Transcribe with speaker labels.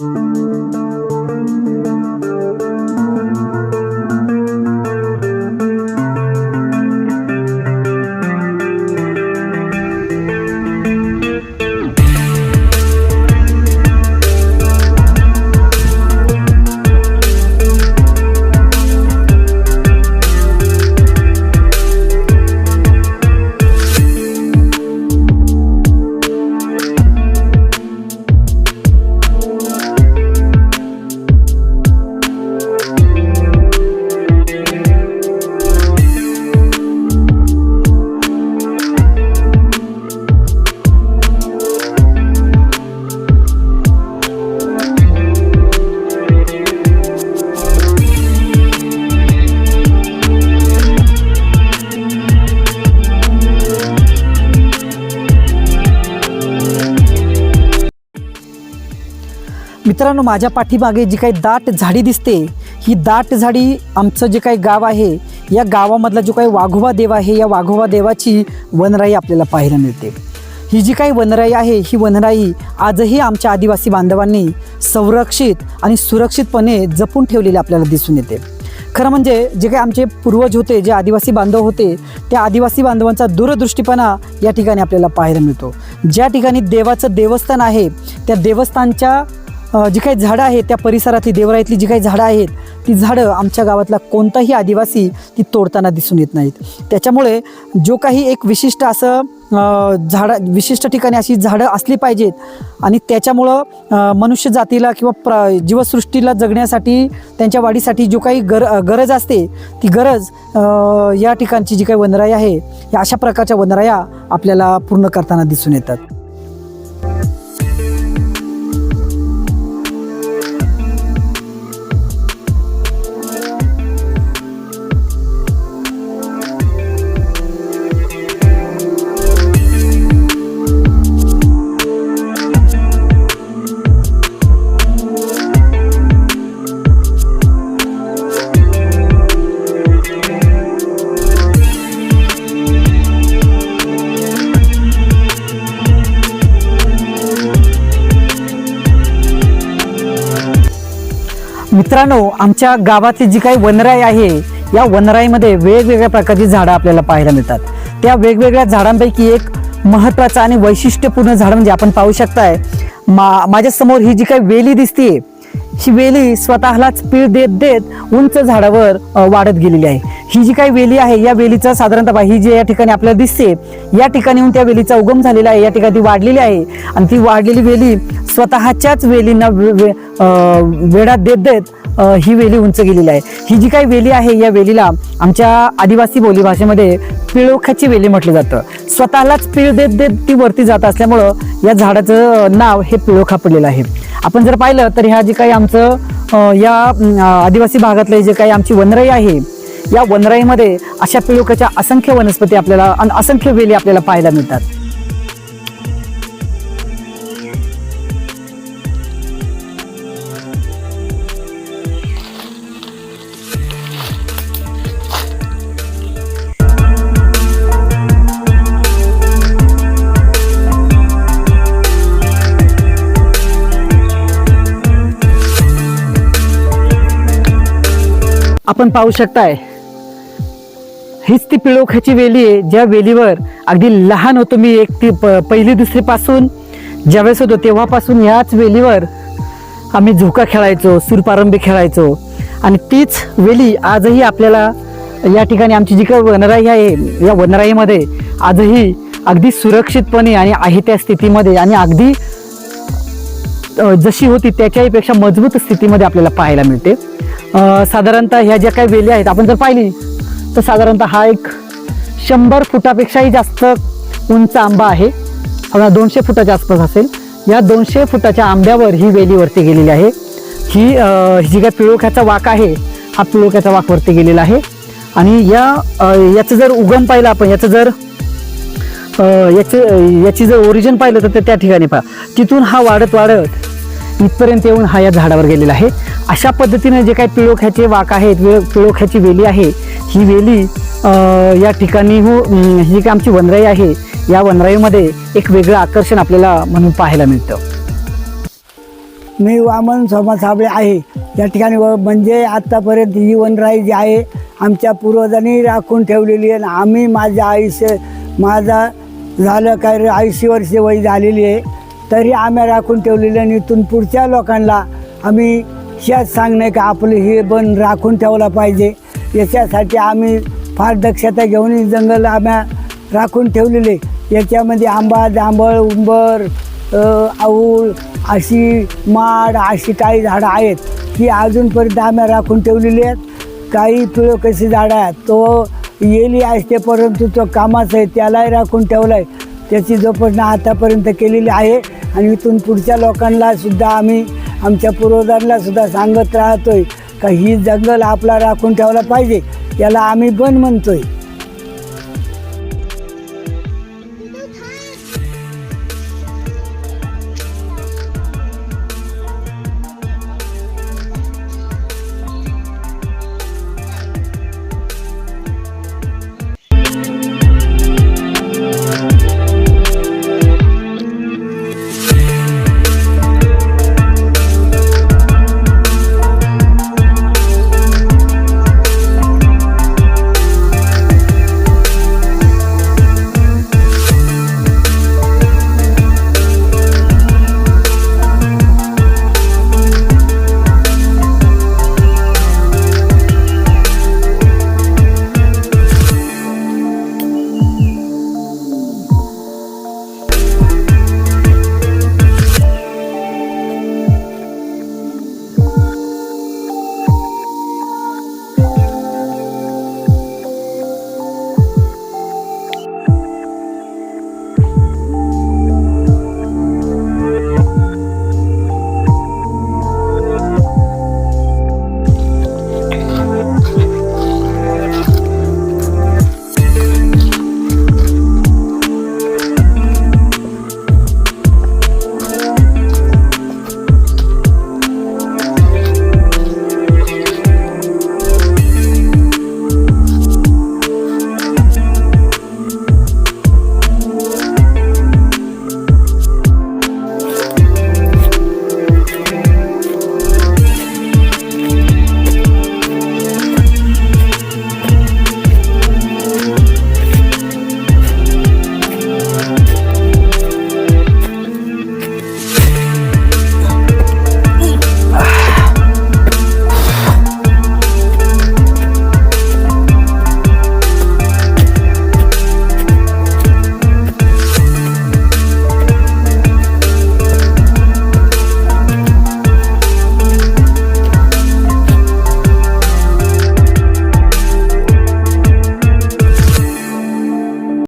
Speaker 1: Música मित्रांनो माझ्या पाठीमागे जी काही दाट झाडी दिसते ही दाट झाडी आमचं जे काही गाव आहे या गावामधला जो काही वाघोबा देव आहे या वाघोबा देवाची वनराई आपल्याला पाहायला मिळते. ही जी काही वनराई आहे ही वनराई आजही आमच्या आदिवासी बांधवांनी संरक्षित आणि सुरक्षितपणे जपून ठेवलेली आपल्याला दिसून येते. खरं म्हणजे जे काही आमचे पूर्वज होते जे आदिवासी बांधव होते त्या आदिवासी बांधवांचा दूरदृष्टीपणा या ठिकाणी आपल्याला पाहायला मिळतो. ज्या ठिकाणी देवाचं देवस्थान आहे त्या देवस्थानच्या जी काही झाडं आहेत त्या परिसरातली देवराईतली जी काही झाडं आहेत ती झाडं आमच्या गावातला कोणताही आदिवासी ती तोडताना दिसून येत नाहीत. त्याच्यामुळे जो काही एक विशिष्ट असं झाडं विशिष्ट ठिकाणी अशी झाडं असली पाहिजेत आणि त्याच्यामुळं मनुष्य जातीला किंवा प्र जीवसृष्टीला जगण्यासाठी त्यांच्या वाढीसाठी जो काही गर गरज असते ती गरज या ठिकाणची जी काही वनराई आहे या अशा प्रकारच्या वनराया आपल्याला पूर्ण करताना दिसून येतात. मित्रांनो आमच्या गावातली जी काही वनराई आहे या वनराईमध्ये वेगवेगळ्या प्रकारची झाडं आपल्याला पाहायला मिळतात. त्या वेगवेगळ्या झाडांपैकी एक महत्त्वाचं आणि वैशिष्ट्यपूर्ण झाड म्हणजे आपण पाहू शकताय मा माझ्यासमोर ही जी काही वेली दिसते ही वेली स्वतःलाच पीळ देत देत उंच झाडावर वाढत गेलेली आहे. ही जी काही वेली आहे या वेलीचा साधारणतः ही जी या ठिकाणी आपल्याला दिसते या ठिकाणी त्या वेलीचा उगम झालेला आहे या ठिकाणी ती वाढलेली आहे. आणि ती वाढलेली वेली स्वतःच्याच वेलींना वेढा देत देत ही वेली उंच गेलेली आहे. ही जी काही वेली आहे या वेलीला आमच्या आदिवासी बोली भाषेमध्ये वेली म्हटलं जातं. स्वतःलाच पिळ देत देत ती वरती जात असल्यामुळं या झाडाचं नाव हे पिळोखा पडलेलं आहे. आपण जर पाहिलं तर ह्या जे काही आमचं या आदिवासी भागातले जे काही आमची वनराई आहे या वनराईमध्ये अशा पिळुकाच्या असंख्य वनस्पती आपल्याला आणि असंख्य वेली आपल्याला पाहायला मिळतात. आपण पाहू शकताय. हीच ती पिळोखाची वेली आहे. ज्या वेलीवर अगदी लहान होतो मी एक ती प- पहिली दुसरीपासून ज्यावेळेस होतो तेव्हापासून याच वेलीवर आम्ही झोका खेळायचो सूरपारंबी खेळायचो. आणि तीच वेली आजही आपल्याला या ठिकाणी आमची जी काही वनराई आहे या वनराईमध्ये आजही अगदी सुरक्षितपणे आणि आहे त्या स्थितीमध्ये आणि अगदी जशी होती त्याच्याहीपेक्षा मजबूत स्थितीमध्ये आपल्याला पाहायला मिळते. साधारणतः ह्या ज्या काही वेली आहेत आपण जर पाहिली तर साधारणतः हा एक शंभर फुटापेक्षाही जास्त उंच आंबा आहे. हा दोनशे फुटाच्या आसपास असेल. या दोनशे फुटाच्या आंब्यावर ही वेलीवरती गेलेली आहे. ही जी काय पिळोख्याचा वाक आहे हा पिळोख्याचा वाक वरती गेलेला आहे. आणि या याचं जर उगम पाहिलं आपण याचं जर याचे याची जर ओरिजिन पाहिलं तर ते त्या ठिकाणी पहा. तिथून हा वाढत वाढत इथपर्यंत येऊन हा या झाडावर गेलेला आहे. अशा पद्धतीने जे काही पिळोख्याचे वाक आहेत वे- पिळोख्याची वेली आहे ही वेली या ठिकाणी हो ही काय आमची वनराई आहे या वनराईमध्ये एक वेगळं आकर्षण आपल्याला म्हणून पाहायला मिळतं.
Speaker 2: मी वामन सोमा साबळे आहे. या ठिकाणी व म्हणजे आत्तापर्यंत ही वनराई जी आहे आमच्या पूर्वजांनी राखून ठेवलेली आहे आम्ही माझ्या आयुष्य माझा झालं काय ऐंशी वर्षे वय झालेली आहे. तरी आम्ही राखून ठेवलेली आणि इथून पुढच्या लोकांना आम्ही शेत सांगणे का आपलं हे बन राखून ठेवला पाहिजे. याच्यासाठी आम्ही फार दक्षता घेऊन जंगल आम्ही राखून ठेवलेले. याच्यामध्ये आंबा जांभळ उंबर आऊळ अशी माड अशी काही झाडं आहेत. ती अजूनपर्यंत आम्ही राखून ठेवलेली आहेत. काही पिळं कशी झाडं आहेत तो येली असते परंतु तो कामाचा आहे त्यालाही राखून ठेवला आहे त्याची जोपासना आतापर्यंत केलेली आहे. आणि इथून पुढच्या लोकांना सुद्धा आम्ही आमच्या पूर्वजांना सुद्धा सांगत राहतोय का ही जंगल आपला राखून ठेवला पाहिजे याला आम्ही बन म्हणतोय.